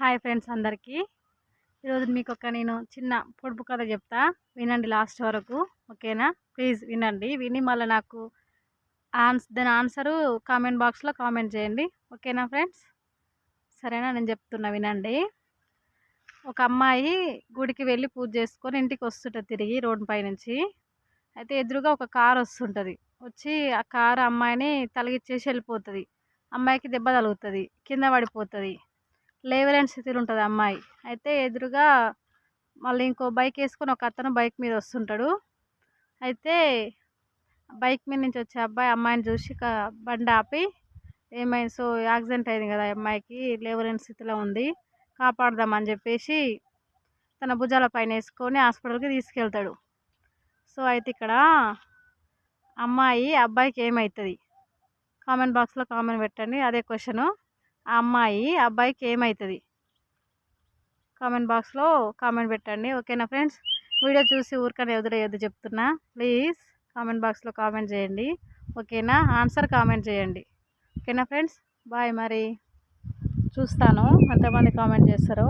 Hi friends అందరికీ. ఈరోజు మీకు ఒక నేను చిన్న పొడుపు కథ చెప్తా. వినండి లాస్ట్ వరకు ఓకేనా? ప్లీజ్ వినండి. విని మళ్ళీ నాకు ఆన్స్ దాని ఆన్సరు కామెంట్ బాక్స్లో కామెంట్ చేయండి. ఓకేనా ఫ్రెండ్స్? సరేనా? నేను చెప్తున్నా వినండి. ఒక అమ్మాయి గుడికి వెళ్ళి పూజ చేసుకొని ఇంటికి వస్తుంటుంది తిరిగి రోడ్డు పై నుంచి. అయితే ఎదురుగా ఒక కారు వస్తుంటుంది. వచ్చి ఆ కారు అమ్మాయిని తలగిచ్చేసి వెళ్ళిపోతుంది. అమ్మాయికి దెబ్బ తగులుతుంది. కింద పడిపోతుంది. లేవలేని స్థితిలో ఉంటుంది అమ్మాయి. అయితే ఎదురుగా మళ్ళీ ఇంకో బైక్ వేసుకొని ఒక అతను బైక్ మీద వస్తుంటాడు. అయితే బైక్ మీద నుంచి వచ్చే అబ్బాయి అమ్మాయిని చూసి బండి ఆపి ఏమైంది? సో యాక్సిడెంట్ అయింది కదా అమ్మాయికి లేవలేని స్థితిలో ఉంది కాపాడదామని చెప్పేసి తన భుజాల పైన వేసుకొని హాస్పిటల్కి తీసుకెళ్తాడు. సో అయితే ఇక్కడ అమ్మాయి అబ్బాయికి ఏమవుతుంది కామెంట్ బాక్స్లో కామెంట్ పెట్టండి అదే క్వశ్చను. ఆ అమ్మాయి అబ్బాయికి ఏమవుతుంది కామెంట్ బాక్స్లో కామెంట్ పెట్టండి. ఓకేనా ఫ్రెండ్స్? వీడియో చూసి ఊరికనే వదిలేయొద్దు చెప్తున్నా. ప్లీజ్ కామెంట్ బాక్స్లో కామెంట్ చేయండి. ఓకేనా? ఆన్సర్ కామెంట్ చేయండి. ఓకేనా ఫ్రెండ్స్? బాయ్ మరి. చూస్తాను. ఎంతమంది కామెంట్ చేస్తారో.